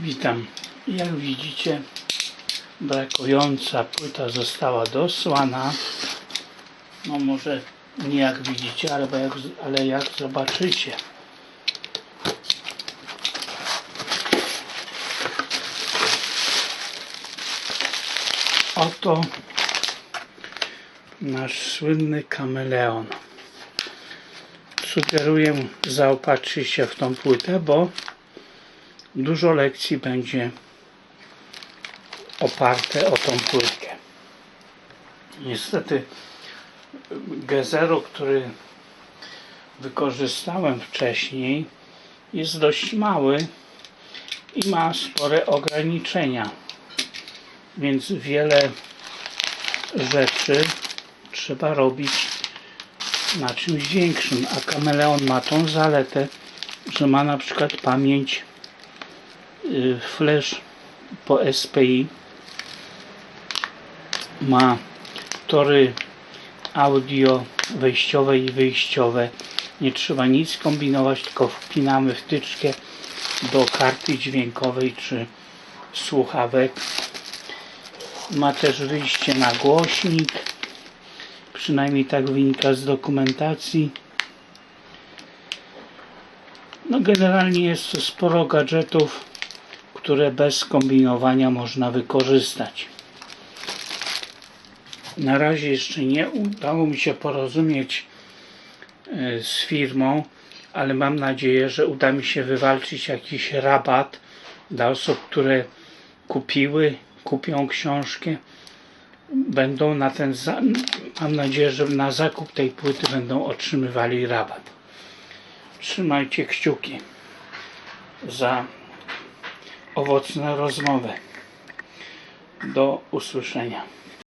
Witam. Jak widzicie, brakująca płyta została dosłana. No może nie jak widzicie, ale jak, ale jak zobaczycie. Oto nasz słynny kameleon. Sugeruję zaopatrzyć się w tą płytę, bo dużo lekcji będzie oparte o tą płytkę. Niestety G0, który wykorzystałem wcześniej jest dość mały i ma spore ograniczenia więc wiele rzeczy trzeba robić na czymś większym a kameleon ma tą zaletę że ma na przykład pamięć flash po SPI ma tory audio wejściowe i wyjściowe. Nie trzeba nic kombinować tylko wpinamy wtyczkę do karty dźwiękowej czy słuchawek. Ma też wyjście na głośnik przynajmniej tak wynika z dokumentacji. No generalnie jest sporo gadżetów które bez kombinowania można wykorzystać. Na razie jeszcze nie udało mi się porozumieć e, z firmą ale mam nadzieję, że uda mi się wywalczyć jakiś rabat dla osób, które kupiły, kupią książkę. Będą na ten mam nadzieję, że na zakup tej płyty będą otrzymywali rabat. Trzymajcie kciuki za owocną rozmowę do usłyszenia